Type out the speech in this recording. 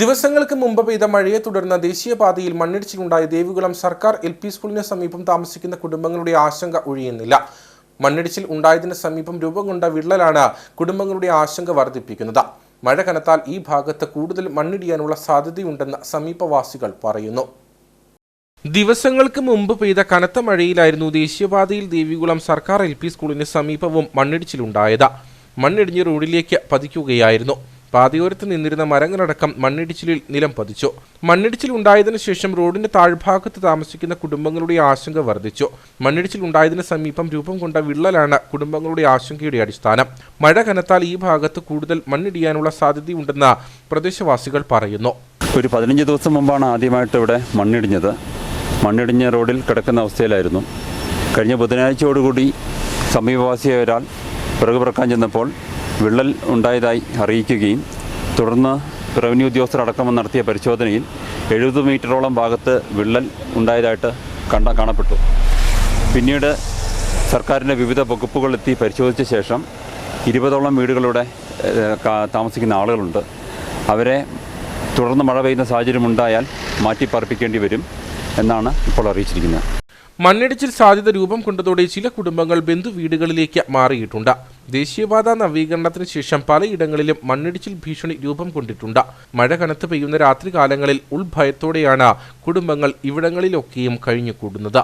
ദിവസങ്ങൾക്ക് മുമ്പ് പെയ്ത മഴയെ തുടർന്ന് ദേശീയപാതയിൽ മണ്ണിടിച്ചിലുണ്ടായ ദേവികുളം സർക്കാർ എൽ പി സ്കൂളിന് സമീപം താമസിക്കുന്ന കുടുംബങ്ങളുടെ ആശങ്ക ഒഴിയുന്നില്ല. മണ്ണിടിച്ചിൽ ഉണ്ടായതിന് സമീപം രൂപം കൊണ്ട വിള്ളലാണ് കുടുംബങ്ങളുടെ ആശങ്ക വർദ്ധിപ്പിക്കുന്നത്. മഴ കനത്താൽ ഈ ഭാഗത്ത് കൂടുതൽ മണ്ണിടിയാനുള്ള സാധ്യതയുണ്ടെന്ന് സമീപവാസികൾ പറയുന്നു. ദിവസങ്ങൾക്ക് മുമ്പ് പെയ്ത കനത്ത മഴയിലായിരുന്നു ദേശീയപാതയിൽ ദേവികുളം സർക്കാർ എൽ പി സ്കൂളിന് സമീപവും മണ്ണിടിച്ചിലുണ്ടായത്. മണ്ണിടിഞ്ഞ് റോഡിലേക്ക് പതിക്കുകയായിരുന്നു. പാതയോരത്ത് നിന്നിരുന്ന മരങ്ങളടക്കം മണ്ണിടിച്ചിലിൽ നിലം പതിച്ചു. മണ്ണിടിച്ചിൽ ഉണ്ടായതിനു ശേഷം റോഡിന്റെ താഴ്ഭാഗത്ത് താമസിക്കുന്ന കുടുംബങ്ങളുടെ ആശങ്ക വർദ്ധിച്ചു. മണ്ണിടിച്ചിൽ ഉണ്ടായതിനു സമീപം രൂപം കൊണ്ട വിള്ളലാണ് കുടുംബങ്ങളുടെ ആശങ്കയുടെ അടിസ്ഥാനം. മഴ കനത്താൽ ഈ ഭാഗത്ത് കൂടുതൽ മണ്ണിടിയാനുള്ള സാധ്യതയുണ്ടെന്ന് പ്രദേശവാസികൾ പറയുന്നു. ഒരു പതിനഞ്ച് ദിവസം മുമ്പാണ് ആദ്യമായിട്ട് ഇവിടെ മണ്ണിടിഞ്ഞത്. മണ്ണിടിഞ്ഞ റോഡിൽ കിടക്കുന്ന അവസ്ഥയിലായിരുന്നു. കഴിഞ്ഞ ബുധനാഴ്ചയോടുകൂടി സമീപവാസിയായ ഒരാൾ പിറകു പിറക്കാൻ ചെന്നപ്പോൾ വിള്ളൽ ഉണ്ടായതായി അറിയിക്കുകയും തുടർന്ന് റവന്യൂ ഉദ്യോഗസ്ഥർ അടക്കം നടത്തിയ പരിശോധനയിൽ എഴുപത് മീറ്ററോളം ഭാഗത്ത് വിള്ളൽ ഉണ്ടായതായിട്ട് കണ്ട കാണപ്പെട്ടു. പിന്നീട് സർക്കാരിന്റെ വിവിധ വകുപ്പുകളെത്തി പരിശോധിച്ച ശേഷം ഇരുപതോളം വീടുകളുടെ താമസിക്കുന്ന ആളുകളുണ്ട്. അവരെ തുടർന്ന് മഴ പെയ്യുന്ന സാഹചര്യം ഉണ്ടായാൽ മാറ്റിപ്പാർപ്പിക്കേണ്ടി വരും എന്നാണ് ഇപ്പോൾ അറിയിച്ചിരിക്കുന്നത്. മണ്ണിടിച്ചിൽ സാധ്യത രൂപം കൊണ്ടതോടെ ചില കുടുംബങ്ങൾ ബന്ധു ബന്ധുവീടുകളിലേക്ക് മാറിയിട്ടുണ്ട്. ദേശീയപാത നവീകരണത്തിന് ശേഷം പലയിടങ്ങളിലും മണ്ണിടിച്ചിൽ ഭീഷണി രൂപം കൊണ്ടിട്ടുണ്ട്. മഴ കനത്ത് പെയ്യുന്ന രാത്രികാലങ്ങളിൽ ഉൾഭയത്തോടെയാണ് കുടുംബങ്ങൾ ഇവിടങ്ങളിലൊക്കെയും കഴിഞ്ഞുകൂടുന്നത്.